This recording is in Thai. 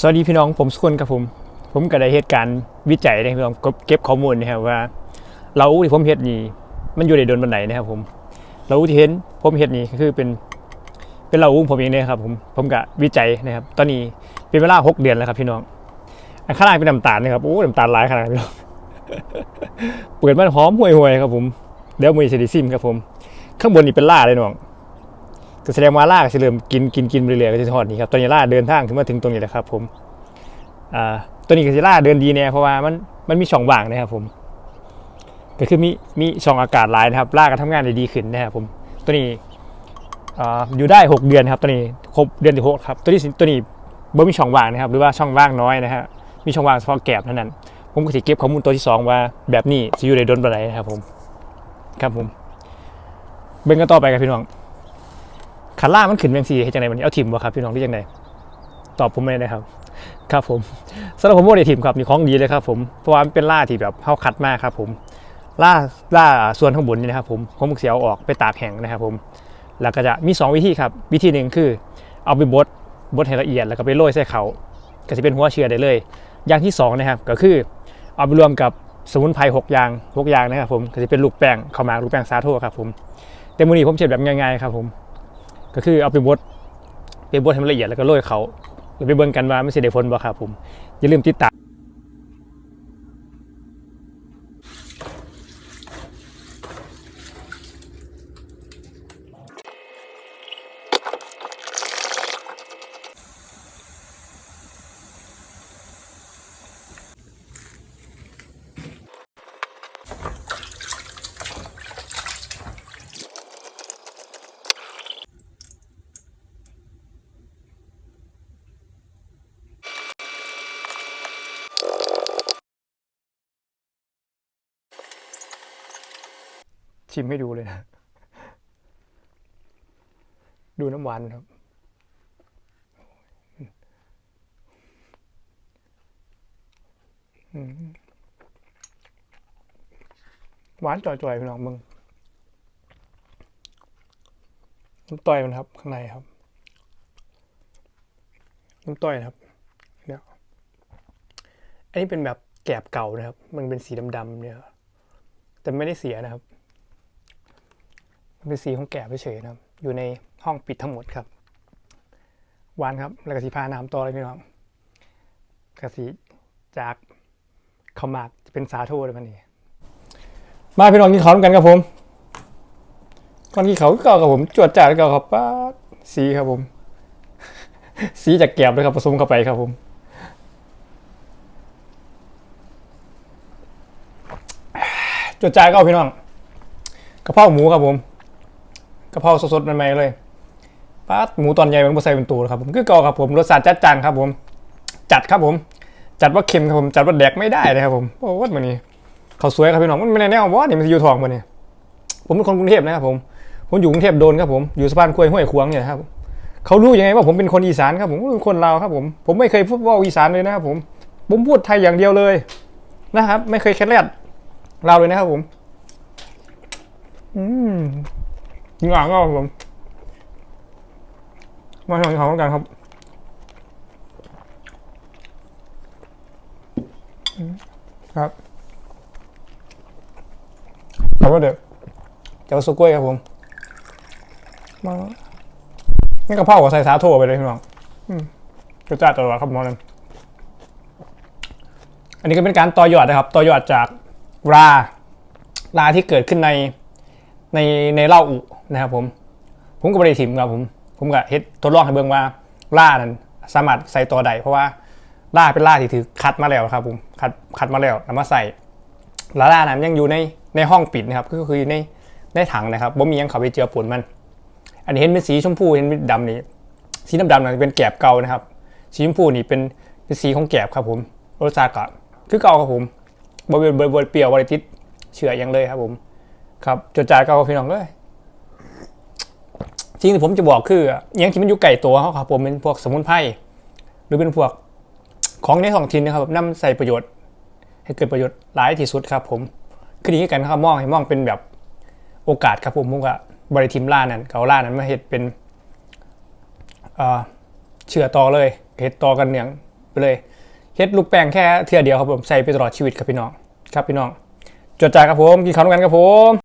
สวัสดีพี่น้องผมสุคนครับผม ผมก็ได้เหตุการณ์วิจัยนะครับพี่น้องเก็บข้อมูลนะครับว่า เราที่ผมเห็นนี่มันอยู่ในโดนบันไดนะครับผม เราที่เห็นผมเห็นนี่ก็คือเป็นเป็นเราอุ้งผมเองเนี่ยครับผมผมก็วิจัยนะครับ ตอนนี้เป็นเวลาหกเดือนแล้วครับพี่น้องอันข้างล่างเป็นน้ำตาลนะครับโอ้น้ำตาลหลายขนาดพี่น้องเปิดมันหอมห่วยๆครับผมเดี๋ยวมือจะด้ซิมครับผม ข้างบนนี่เป็นล่าเลยน้อง ก็แสดงว่าล่าก็จะเริ่มกินกินกินไปเรื่อยๆก็จะทอดนี่ครับตอนนี้ล่าเดินทางถึงมาถึงตรงนี้แล้วครับ ผมอ่าตัวนี้ก็จะล่าเดินดีแน่เพราะว่ามันมันมีช่องว่างนะครับ ผม ก็คือมีมีช่องอากาศหลายนะครับล่าก็ทำงานได้ดีขึ้นนะครับผมตัวนี้อ่าอยู่ได้ 6 เดือนครับตัวนี้ครบเดือนที่หกครับตัวนี้ตัวนี้บ่มีช่องว่างนะครับ หรือว่าช่องว่างน้อยนะฮะมีช่องว่างเฉพาะแกบเท่านั้น ผมก็จะเก็บข้อมูลตัวที่สองว่าแบบนี้จะอยู่ในดนปานไหนนะครับผม ครับผม เบิ่งกันต่อไปครับพี่น้อง ขาล่ามันขึ้นแมงซีให้จังไดมันเอาถิ่มบ่ครับพี่น้องที่จังไดตอบผมไม่ได้ครับ ครับผมสำหรับผมโมได้ถิ่มครับนี่ของดีเลยครับผมเพราะว่ามันเป็นล่าที่แบบเข้าคัดมากครับ ผมล่าล่าส่วนข้างบนนี่นะครับ ผมผมเสียเอาออกไปตากแห้งนะครับ ผมแล้วก็จะมี 2 วิธีครับ วิธีหนึ่งคือเอาไปบดบดให้ละเอียดแล้วก็ไปโรยใส่เขาก็จะเป็นหัวเชื้อได้เลย อย่างที่สองนะครับก็คือเอาไปรวมกับสมุนไพรหกอย่างหกอย่างนะครับผมก็จะเป็นลูกแป้งข้าวหมากลูกแป้งสาโทครับผมแต่มือนี้ผมเช็ดแบบง่ายๆครับผม ก็คือเอาไปบดไปบดให้มันละเอียดแล้วก็โรยเขาหรือไปเบิ่งกันว่าไม่ใช่ได้ผลบ่ครับผมอย่าลืมติดตาม ชิมให้ดูเลยนะ ดูน้ำหวานครับ หวานจ่อยๆพี่น้องมึงน้ำต้อยมันครับ ข้างในครับน้ำต้อยนะครับเนี่ยอันนี้เป็นแบบแกบเก่านะครับ มันเป็นสีดำๆเนี่ย แต่ไม่ได้เสียนะครับ เป็นสีของแกะเฉยนะครับ อยู่ในห้องปิดทั้งหมดครับวานครับ แล้วก็สีพาน้ำต่อเลยพี่น้องกะสีจากข้ามากจะเป็นสาโทเลยมันนี่มาพี่น้องกินข้าวกันครับผมก่อนกินข้าวก็เก่ากับผม จวดจ่าก่าครับป้าสีครับผม สีจากแกบเลยครับผสมเข้าไปครับผมจวดจ่าก็เอาพี่น้องกระเพราหมูครับผม กะเพราสดๆใหม่ๆเลยปาดหมูตอนใหญ่มันบ่ใส่เป็นตัวครับผมคือเก่าครับผมรสชาติจัดจานครับผม จัดครับผม จัดว่าเค็มครับผม จัดว่าแดกไม่ได้เลยครับผมโอ้วัดมันนี่เขาสวยครับพี่น้องมันไม่แน่แน่ว่านี่มันจะอยู่ทองมันนี่ผมเป็นคนกรุงเทพนะครับผมผมอยู่กรุงเทพโดนครับผมอยู่สะพานกล้วยห้วยขวงเนี่ยครับเขารู้ยังไงว่าผมเป็นคนอีสานครับผมเป็นคนลาวครับผมผมไม่เคยพูดว่าอีสานเลยนะครับผมผมพูดไทยอย่างเดียวเลยนะครับ ไม่เคยแค่แรดลาวเลยนะครับผม อืม งานก็ครับผมมาทำของกันครับครับแล้วก็เดี๋ยวเจ้าสุกล้วยครับผมมานี่กระเพรากับใส่สาโทไปเลยพี่น้องกระจายตลอดครับหมอนันอันนี้ก็เป็นการต่อยอดนะครับ ต่อยอดจากราราที่เกิดขึ้นในในในเหล่าอุ นะครับผม ผมก็บริถิมครับผม ผมก็เฮ็ดทดลองให้เบิ่งว่าล่านั้นสามารถใส่ตัวใด เพราะว่าล่าเป็นล่าที่ถือคัดมาแล้วครับผมคัดคัดมาแล้วนำมาใส่แล้วล่านั้นยังอยู่ในในห้องปิดนะครับ ก็คือในในถังนะครับบ่มียังเขาไปเจือปนมัน อันนี้เห็นเป็นสีชมพูเห็นเป็นดำนี่สีดำๆนั่นเป็นแกบเก่านะครับ สีชมพูนี่เป็นเป็นสีของแกบครับผมรสชาติก็คือเก่าครับผมบริเวณบริเปรี้ยวบริติดเฉื่อยอย่างเลยครับผม ครับจดจ่ายเก่าพี่น้องเลย สิ่งที่ผมจะบอกคืออหยังที่มันอยู่ไก่ตัวเขาครับผมเป็นพวกสมุนไพรหรือเป็นพวกของในท้องถิ่นนะครับนำใส่ประโยชน์ ให้เกิดประโยชน์หลายที่สุดครับ ผมคืออย่างนี้กันครับมองให้มองเป็นแบบโอกาสครับผมผมก็บริทิมล่านั้นเขาล่านั้นมาเห็ดเป็นเชื่อต่อเลยเห็ดต่อกันเนียงไปเลยเฮ็ดลูกแป้งแค่เทื่อเดียวครับผมใส่ไปตลอดชีวิตครับพี่น้องครับพี่น้องจดจ่ายครับผมกินข้าวด้วยกันครับผม